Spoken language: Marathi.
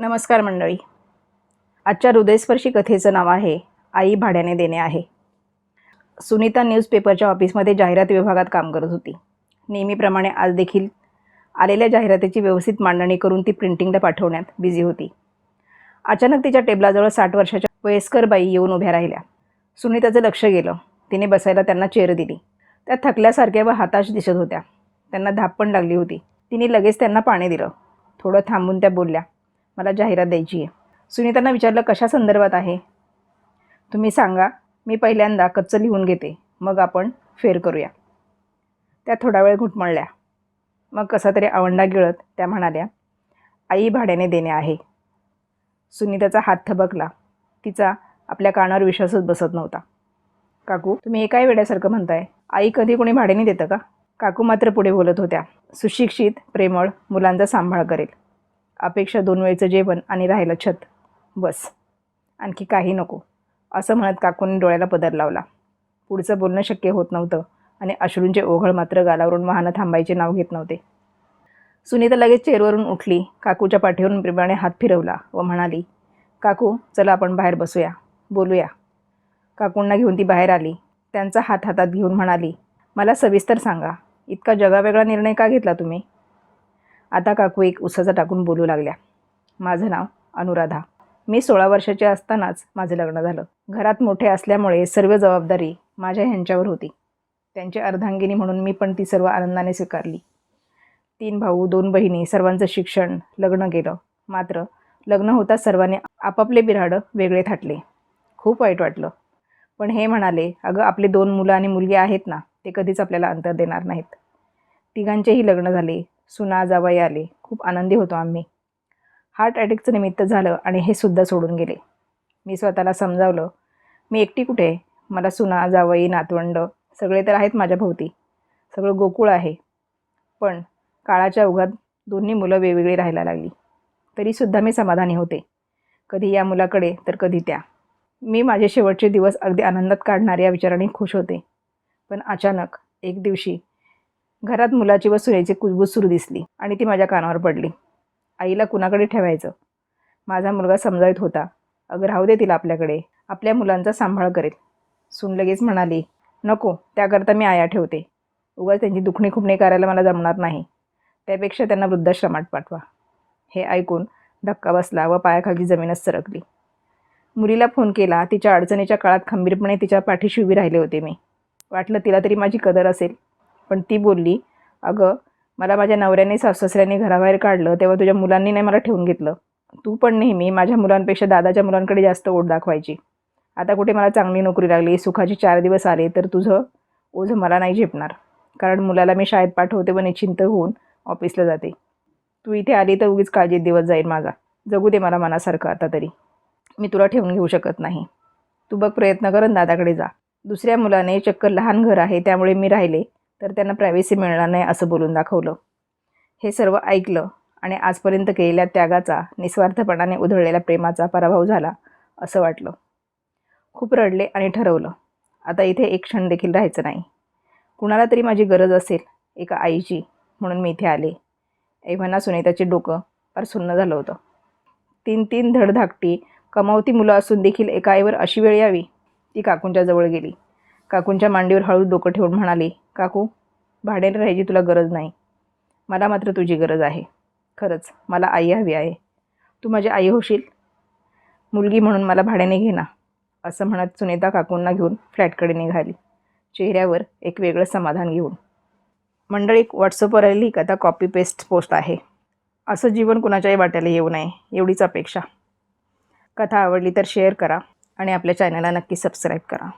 नमस्कार मंडळी. आजच्या हृदयस्पर्शी कथेचं नाव आहे आई भाड्याने देणे आहे. सुनीता न्यूजपेपरच्या ऑफिसमध्ये जाहिरात विभागात काम करत होती. नेहमीप्रमाणे आज देखील आलेल्या जाहिरातीची व्यवस्थित मांडणी करून ती प्रिंटिंगला पाठवण्यात बिझी होती. अचानक तिच्या टेबलाजवळ साठ वर्षाच्या वयस्कर बाई येऊन उभ्या राहिल्या. सुनीताचं लक्ष गेलं. तिने बसायला त्यांना चेअर दिली. त्या थकल्यासारख्या व हाताश दिसत होत्या. त्यांना धाप पण लागली होती. तिने लगेच त्यांना पाणी दिलं. थोडं थांबून त्या बोलल्या मला जाहिरात द्यायची आहे. सुनीतांना विचारलं कशा संदर्भात आहे? तुम्ही सांगा मी पहिल्यांदा कच्चं लिहून घेते. मग आपण फेर करूया. त्या थोडा वेळ घुटमळल्या. मग कसा तरी आवंडा गिळत त्या म्हणाल्या आई भाड्याने देणे आहे. सुनीताचा हात थबकला. तिचा आपल्या कानावर विश्वासच बसत नव्हता. काकू तुम्ही एकाही वेड्यासारखं म्हणताय. आई कधी कोणी भाड्याने देतं का? काकू मात्र पुढे बोलत होत्या. सुशिक्षित प्रेमळ मुलांचा सांभाळ करेल. अपेक्षा दोन वेळचं जेवण आणि राहिलं छत. बस. आणखी काही नको. असं म्हणत काकूंनी डोळ्याला पदर लावला. पुढचं बोलणं शक्य होत नव्हतं आणि अश्रूंचे ओघळ मात्र गालावरून वाहनं थांबायचे नाव घेत नव्हते. सुनीता लगेच चेअरवरून उठली. काकूच्या पाठीवरून प्रेमाने हात फिरवला व म्हणाली काकू चला आपण बाहेर बसूया. बोलूया. काकूंना घेऊन ती बाहेर आली. त्यांचा हात हातात घेऊन म्हणाली मला सविस्तर सांगा. इतका जगावेगळा निर्णय का घेतला तुम्ही? आता काकू एक उसाचा टाकून बोलू लागल्या. माझं नाव अनुराधा. मी सोळा वर्षाची असतानाच माझं लग्न झालं. घरात मोठे असल्यामुळे सर्व जबाबदारी माझ्या ह्यांच्यावर होती. त्यांची अर्धांगिनी म्हणून मी पण ती सर्व आनंदाने स्वीकारली. तीन भाऊ दोन बहिणी सर्वांचं शिक्षण लग्न गेलं. मात्र लग्न होता सर्वांनी आपापले बिराडं वेगळे थाटले. खूप वाईट वाटलं. पण हे म्हणाले अगं आपले दोन मुलं आणि मुलगी आहेत ना ते कधीच आपल्याला अंतर देणार नाहीत. तिघांचेही लग्न झाले. सुना जावई आले. खूप आनंदी होतो आम्ही. हार्ट अटॅकचं निमित्त झालं आणि हे सुद्धा सोडून गेले. मी स्वतःला समजावलं मी एकटी कुठे? आहे मला सुना जावई नातवंड सगळे तर आहेत माझ्या भोवती. सगळं गोकुळ आहे. पण काळाच्या ओघात दोन्ही मुलं वेगवेगळी राहायला लागली. तरीसुद्धा मी समाधानी होते. कधी या मुलाकडे तर कधी त्या. मी माझे शेवटचे दिवस अगदी आनंदात काढणाऱ्या विचाराने खुश होते. पण अचानक एक दिवशी घरात मुलाची व सुनेची कुजबूज सुरू दिसली आणि ती माझ्या कानावर पडली. आईला कुणाकडे ठेवायचं? माझा मुलगा समजावत होता. अगं राहू दे तिला आपल्याकडे. आपल्या मुलांचा सांभाळ करेल. सून लगेच म्हणाली नको त्याकरता मी आया ठेवते. उगाच त्यांची दुखणी खुपणी करायला मला जमणार नाही. त्यापेक्षा त्यांना वृद्धाश्रमात पाठवा. हे ऐकून धक्का बसला व पायाखालची जमीनच सरकली. मुलीला फोन केला तिच्या अडचणीच्या काळात खंबीरपणे तिच्या पाठीशी उभी राहिले होते मी. वाटलं तिला तरी माझी कदर असेल. पण ती बोलली अगं मला माझ्या नवऱ्याने सासऱ्याने घराबाहेर काढलं तेव्हा तुझ्या मुलांनी नाही मला ठेवून घेतलं. तू पण नेहमी माझ्या मुलांपेक्षा दादाच्या मुलांकडे जास्त ओढ दाखवायची. आता कुठे मला चांगली नोकरी लागली सुखाचे चार दिवस आले तर तुझं ओझं मला नाही झेपणार. कारण मुलाला मी शाळेत पाठवते व निश्चिंत होऊन ऑफिसला जाते. तू इथे आली तर उगीच काळजीत दिवस जाईल माझा. जगू दे मला मनासारखं आता तरी. मी तुला ठेवून घेऊ शकत नाही. तू बघ प्रयत्न कर आणि दादाकडे जा. दुसऱ्या मुलाने चक्क लहान घर आहे त्यामुळे मी राहिले. तर त्यांना प्रायव्हसी मिळणार नाही असं बोलून दाखवलं. हे सर्व ऐकलं आणि आजपर्यंत केलेल्या त्यागाचा निस्वार्थपणाने उधळलेल्या प्रेमाचा पराभव झाला असं वाटलं. खूप रडले आणि ठरवलं. आता इथे एक क्षण देखील राहायचं नाही. कुणाला तरी माझी गरज असेल एका आईची म्हणून मी इथे आले. एव्हाना सुनीताचे डोकं फार सुन्न झालं होतं. तीन तीन धडधाकटी कमावती मुलं असून देखील एका आईवर अशी वेळ यावी ती काकूंच्या जवळ गेली. काकूंच्या मांडीवर हळू डोकं ठेवून म्हणाली काकू भाड्याने राहायची तुला गरज नाही. मला मात्र तुझी गरज आहे. खरंच मला आई हवी आहे. तू माझी आई होशील? मुलगी म्हणून मला भाड्याने घे ना असं म्हणत सुनीता काकूंना घेऊन फ्लॅटकडे निघाली. चेहऱ्यावर एक वेगळं समाधान घेऊन. मंडळी व्हॉट्सअपवर आलेली कथा कॉपी पेस्ट पोस्ट आहे. असं जीवन कुणाच्याही वाट्याला येऊ नये एवढीच अपेक्षा. कथा आवडली तर शेअर करा आणि आपल्या चॅनलला नक्की सबस्क्राईब करा.